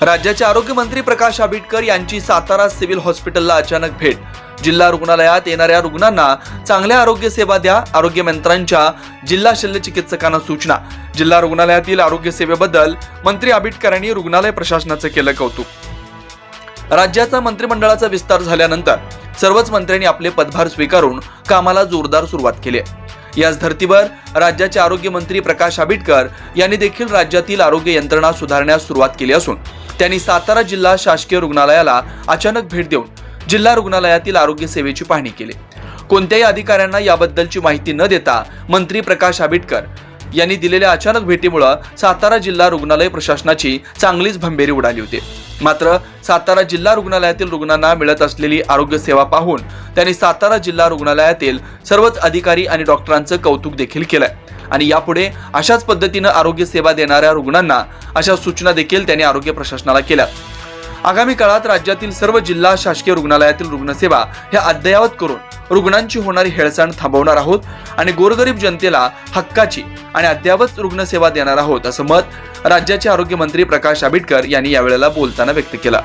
राज्याचे आरोग्यमंत्री प्रकाश आंबेडकर यांची सातारा सिव्हिल हॉस्पिटलला अचानक भेट. जिल्हा रुग्णालयात येणाऱ्या रुग्णांना चांगल्या आरोग्य सेवा द्या आरोग्य मंत्र्यांच्या जिल्हा शल्य चिकित्सकांना सूचना. जिल्हा रुग्णालयातील आरोग्य सेवेबद्दल मंत्री आंबेडकरांनी रुग्णालय प्रशासनाचं केलं कौतुक. राज्याचा मंत्रिमंडळाचा विस्तार झाल्यानंतर सर्वच मंत्र्यांनी आपले पदभार स्वीकारून कामाला जोरदार सुरुवात केली आहे. याच धर्तीवर राज्याचे आरोग्यमंत्री प्रकाश आंबेडकर यांनी देखील राज्यातील आरोग्य यंत्रणा सुधारण्यास सुरुवात केली असून त्यांनी सातारा जिल्हा शासकीय रुग्णालयाला अचानक भेट देऊन जिल्हा रुग्णालयातील आरोग्य सेवेची पाहणी केली. कोणत्याही अधिकाऱ्यांना याबद्दलची माहिती न देता मंत्री प्रकाश आंबेडकर यांनी दिलेल्या अचानक भेटीमुळं सातारा जिल्हा रुग्णालय प्रशासनाची चांगलीच भंबेरी उडाली होती. मात्र सातारा जिल्हा रुग्णालयातील रुग्णांना मिळत असलेली आरोग्य सेवा पाहून त्यांनी सातारा जिल्हा रुग्णालयातील सर्वच अधिकारी आणि डॉक्टरांचं कौतुक देखील केलंय. आणि यापुढे अशाच पद्धतीनं आरोग्य सेवा देणाऱ्या रुग्णांना अशा सूचना देखील त्यांनी आरोग्य प्रशासनाला केल्या. आगामी काळात राज्यातील सर्व जिल्हा शासकीय रुग्णालयातील रुग्णसेवा ह्या अद्ययावत करून रुग्णांची होणारी हेळसांड थांबवणार आहोत आणि गोरगरीब जनतेला हक्काची आणि अद्ययावत रुग्णसेवा देणार आहोत असं मत राज्याचे आरोग्यमंत्री प्रकाश आंबेडकर यांनी यावेळेला बोलताना व्यक्त केलं.